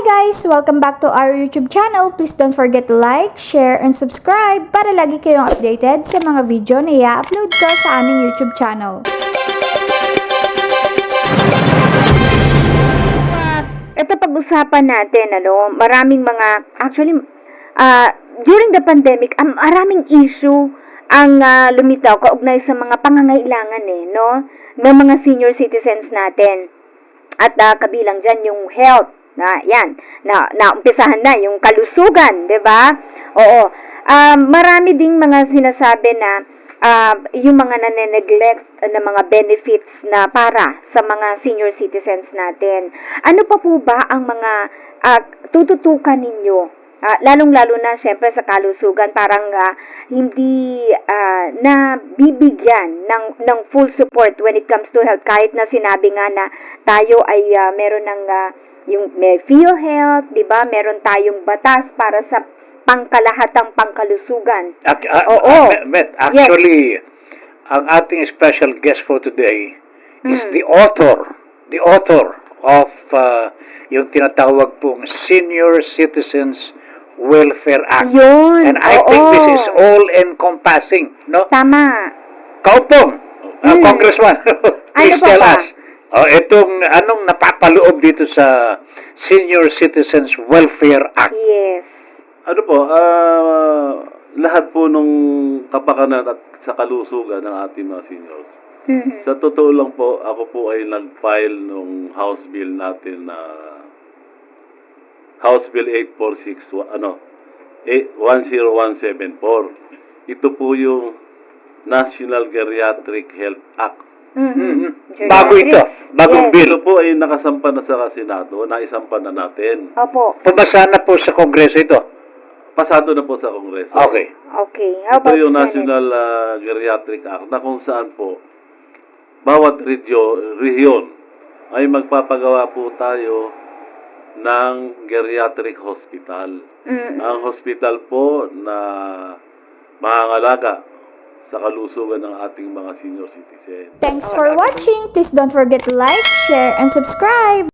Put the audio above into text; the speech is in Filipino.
guys! Welcome back to our YouTube channel. Please don't forget to like, share, and subscribe para lagi kayong updated sa mga video na i-upload ko sa aming YouTube channel. Ito pag-usapan natin, ano, maraming mga, actually, ah, during the pandemic, um, maraming issue ang ah, lumitaw kaugnay sa mga pangangailangan eh, no, ng mga senior citizens natin. At ah, kabilang dyan yung health, na yan, na naumpisahan na yung kalusugan, 'di ba? Oo. Um, marami ding mga sinasabi na ah, yung mga nane-neglect na mga benefits na para sa mga senior citizens natin. Ano pa po ba ang mga ah, tututukan ninyo? Ah, lalong-lalo na syempre sa kalusugan parang ah, hindi ah, na bibigyan ng ng full support when it comes to health kahit na sinabi nga na tayo ay ah, meron ng ah, yung may PhilHealth, 'di ba? Meron tayong batas para sa pangkalahatang pangkalusugan. Ac- ah, Oo. ah, Met, actually, ang ating special guest for today is Mm. the author, the author of uh, yung tinatawag pong Senior Citizens Welfare Act. Yun. And I oo. think this is all encompassing, no? Tama. Kaupong, uh, Mm. Congressman, please Ano pa tell ba? us. Oh, itong anong napapaloob dito sa Senior Citizens Welfare Act. Yes. Ano po, ah, lahat po nung kapakanan at sa kalusugan ng ating mga seniors. Mhm. Sa totoo lang po, ako po ay nag-file nung House Bill natin na House Bill 846, wa- ano, eh, 10174. Ito po yung National Geriatric Health Act. Mhm. Mhm. Bago ito, bagong Yes. bill. Ito po ay nakasampa na sa Senado, naisampa na natin. Opo. Pumasa na po sa Kongreso ito. Pasado na po sa Kongreso. Okay. Okay. How Ito about yung Senate? National ah, Geriatric Act na kung saan po bawat regyo, rehiyon ay magpapagawa po tayo ng geriatric hospital. Mm. Ang hospital po na mangangalaga sa kalusugan ng ating mga senior citizen. Thanks for watching! Please don't forget to like, share, and subscribe!